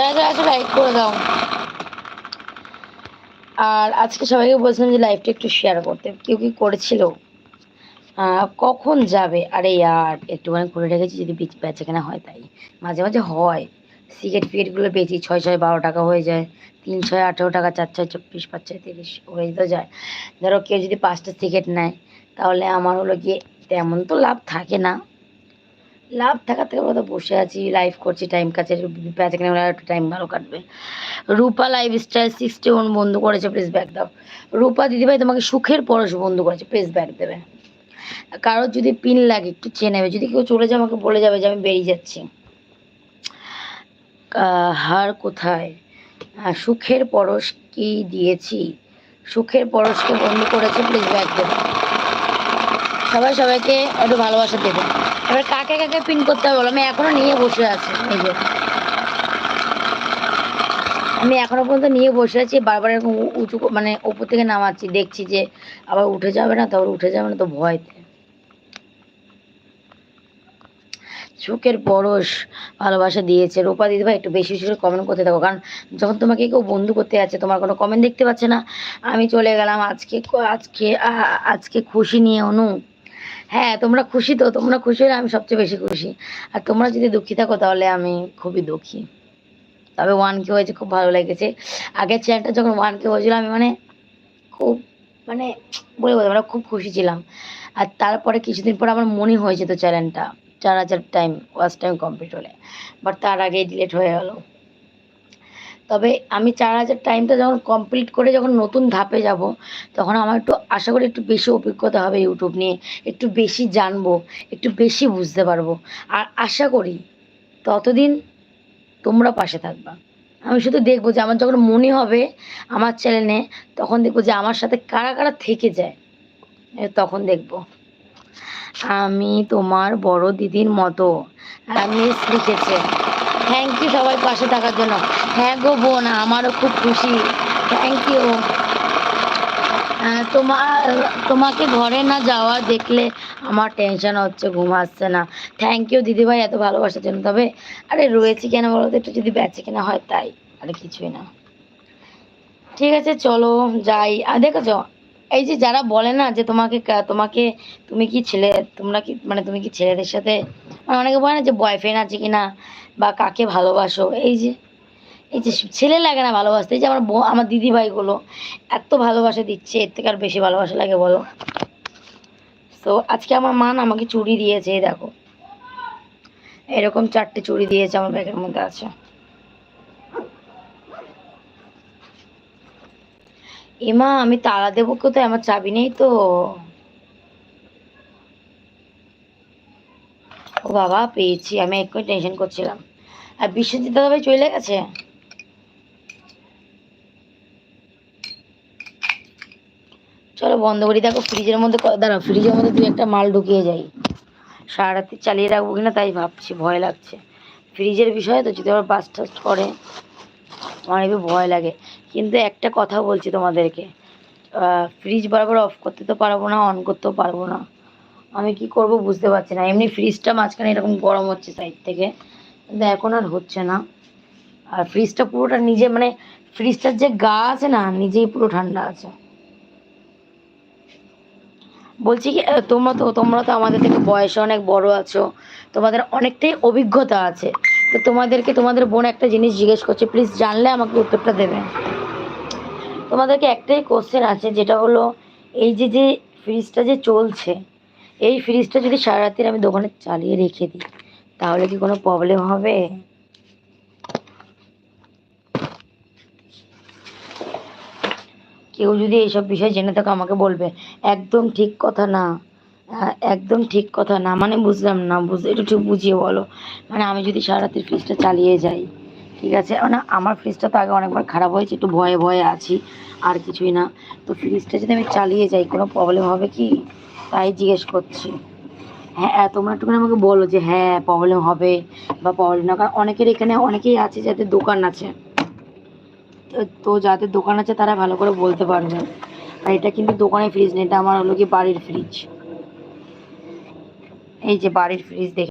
যারা আছে লাইক করে দাও। আর আজকে সবাইকে বলছিলাম যে লাইভটা একটু শেয়ার করতে। কেউ কি করেছিল? কখন যাবে? আরে ইয়ার, একটুখানি করে রেখেছি যদি বেচা কেনা হয় তাই। মাঝে মাঝে হয়। সিগারেট ফিগারেটগুলো বেচি, ছয় ছয়, বারো টাকা হয়ে যায়। তিন, ছয়, আঠেরো টাকা, চার, ছয়, চব্বিশ, পাঁচ, ছয়, তিরিশ হয়ে তো যায়। ধরো কেউ যদি পাঁচটা সিগারেট নেয়, তাহলে আমার হলো গিয়ে তেমন তো লাভ থাকে না। লাভ থাকার থেকে আমরা তো বসে আছি লাইভ করছি টাইম কাছে হলে একটু টাইম ভালো কাটবে। Rupa lifestyle sixty one বন্ধ করেছে প্লিজ ব্যাক দাও। রূপা দিদিভাই তোমাকে সুখের পরশ বন্ধ করেছে প্লিজ ব্যাক দেবে। কারোর যদি পিন লাগে, একটু চেয়ে নেবে। যদি কেউ চলে যায়, আমাকে বলে যাবে যে আমি বেরিয়ে যাচ্ছি। হার কোথায়? সুখের পরশ কি দিয়েছি? সুখের পরশকে বন্ধ করেছে প্লিজ ব্যাক দেবে। সবাই সবাইকে একটু ভালোবাসা দেবে। এবার কাকে কাকে পিন করতে হবে আমি এখনও নিয়ে বসে আছি, এই যে। আমি এখনও পর্যন্ত নিয়ে বসে আছি, বারবার এরকম উঁচু মানে উপর থেকে নামাচ্ছি, দেখছি যে আবার উঠে যাবে না, তারপর উঠে যাবে না তো ভয়তে। সুখের পরশ ভালোবাসা দিয়েছে। রূপা দিদিভাই একটু বেশি বেশি করে কমেন্ট করতে থাকো, কারণ যখন তোমাকে কেউ বন্ধু করতে যাচ্ছে, তোমার কোনো কমেন্ট দেখতে পাচ্ছে না। আমি চলে গেলাম আজকে আজকে আজকে খুশি নিয়ে অনু। হ্যাঁ তোমরা খুশি তো? তোমরা খুশি হলে আমি সবচেয়ে বেশি খুশি। আর তোমরা যদি দুঃখী থাকো তাহলে আমি খুবই দুঃখী। তবে ওয়ান কে হয়েছে খুব ভালো লেগেছে। আগের চ্যানেলটা যখন ওয়ান কে হয়েছিল আমি মানে খুব মানে বলে বলতে না, খুব খুশি ছিলাম। আর তারপরে কিছুদিন পর আমার মনে হয়েছে তো চ্যানেলটা চার হাজার টাইম ওয়াচ টাইম কমপ্লিট হলে। বাট তার আগে ডিলেট হয়ে গেল। তবে আমি চার হাজার টাইমটা যখন কমপ্লিট করে যখন নতুন ধাপে যাব, তখন আমার একটু আশা করি একটু বেশি অভিজ্ঞতা হবে ইউটিউব নিয়ে, একটু বেশি জানব, একটু বেশি বুঝতে পারব। আর আশা করি ততদিন তোমরা পাশে থাকবা। আমি শুধু দেখব যে আমার যখন মনে হবে আমার চ্যানেলে তখন দেখব যে আমার সাথে কারা কারা থেকে যায় তখন দেখব। আমি তোমার বড় দিদির মতো। মিস লিখেছে। থ্যাংক ইউ সবাই পাশে থাকার জন্য। হ্যাঁ গো বোন, আমারও খুব খুশি। থ্যাংক ইউ তোমার, তোমাকে ঘরে না যাওয়া দেখলে আমার টেনশন হচ্ছে, ঘুম আসছে না। থ্যাংক ইউ দিদিভাই, এত ভালোবাসার জন্য। তবে, আরে রয়েছি কেন বলো তো, একটু যদি বেঁচে কেনা হয় তাই, আরে কিছুই না। ঠিক আছে, চলো যাই। আর দেখেছ, এই যে যারা বলে না যে তোমাকে তোমাকে তুমি কি ছেলে, তোমরা কি মানে তুমি কি ছেলেদের সাথে? মানে অনেকে বলে না যে বয়ফ্রেন্ড আছে কিনা বা কাকে ভালোবাসো, এই যে এই যে ছেলে লাগে না ভালোবাসতে, এই যে আমার আমার দিদি ভাইগুলো এত ভালোবাসা দিচ্ছে, এর থেকে আর বেশি ভালোবাসা লাগে, বলো। তো আজকে আমার মা না আমাকে চুড়ি দিয়েছে দেখো। এরকম চারটে চুড়ি দিয়েছে আমার ব্যাগের মধ্যে আছে। এমা আমি তালা দেবো কোথায়? আমার চাবি নেই তো। ও বাবা, পেয়েছি, আমি একটু টেনশন করছিলাম। আর বিশ্বজিৎ দাদা ভাই চলে গেছে? চলো বন্ধ করি। দেখো ফ্রিজের মধ্যে দাঁড়াও ফ্রিজের মধ্যে দুই একটা মাল ঢুকিয়ে যাই। সারা রাত্রি চালিয়ে রাখব কিনা তাই ভাবছি, ভয় লাগছে। ফ্রিজের বিষয়ে তো যদি আবার বাস টাস্ট করে, আমার ভয় লাগে। কিন্তু একটা কথা বলছি তোমাদেরকে ফ্রিজ বারবার অফ করতে তো পারব না অন করতেও পারব না। আমি কি করব বুঝতে পারছি না। এমনি ফ্রিজটা মাঝখানে এরকম গরম হচ্ছে সাইড থেকে। কিন্তু এখন আর হচ্ছে না। আর ফ্রিজটা পুরোটা নিজে মানে ফ্রিজটার যে গা আছে না, নিজেই পুরো ঠান্ডা আছে। বলছি কি তোমরা তো তোমরা তো আমাদের থেকে বয়সে অনেক বড় আছো। তোমাদের অনেকটাই অভিজ্ঞতা আছে। তো তোমাদেরকে, তোমাদের বোন একটা জিনিস জিজ্ঞেস করছে প্লিজ জানলে আমাকে উত্তরটা দেবে। তোমাদেরকে একটাই কোশ্চেন আছে, যেটা হলো, এই যে যে ফ্রিজটা যে চলছে, এই ফ্রিজটা যদি সারা রাত্রির আমি দোকানে চালিয়ে রেখে দিই, তাহলে কি কোনো প্রবলেম হবে? কেউ যদি এইসব বিষয় জেনে থাকো আমাকে বলবে। একদম ঠিক কথা না। একদম ঠিক কথা না। মানে বুঝলাম না। বুঝ একটু ঠিক বুঝিয়ে বলো। মানে আমি যদি সারা ফ্রিজটা চালিয়ে যাই ঠিক আছে? মানে আমার ফ্রিজটা তো আগে অনেকবার খারাপ হয়েছে একটু ভয়ে ভয়ে আছি আর কিছুই না। তো ফ্রিজটা যদি আমি চালিয়ে যাই কোনো প্রবলেম হবে কি? তাই জিজ্ঞেস করছি। হ্যাঁ, তোমরা একটুখানি আমাকে বলো যে হ্যাঁ প্রবলেম হবে বা প্রবলেম না। কারণ অনেকের এখানে অনেকেই আছে যাদের দোকান আছে। তো- যাদের দোকান আছে তারা ভালো করে বলতে পারবে। আর এটা কিন্তু দোকানের ফ্রিজ নেই, এটা আমার হলো কি বাড়ির ফ্রিজ এই যে বাড়ির ফ্রিজ দেখে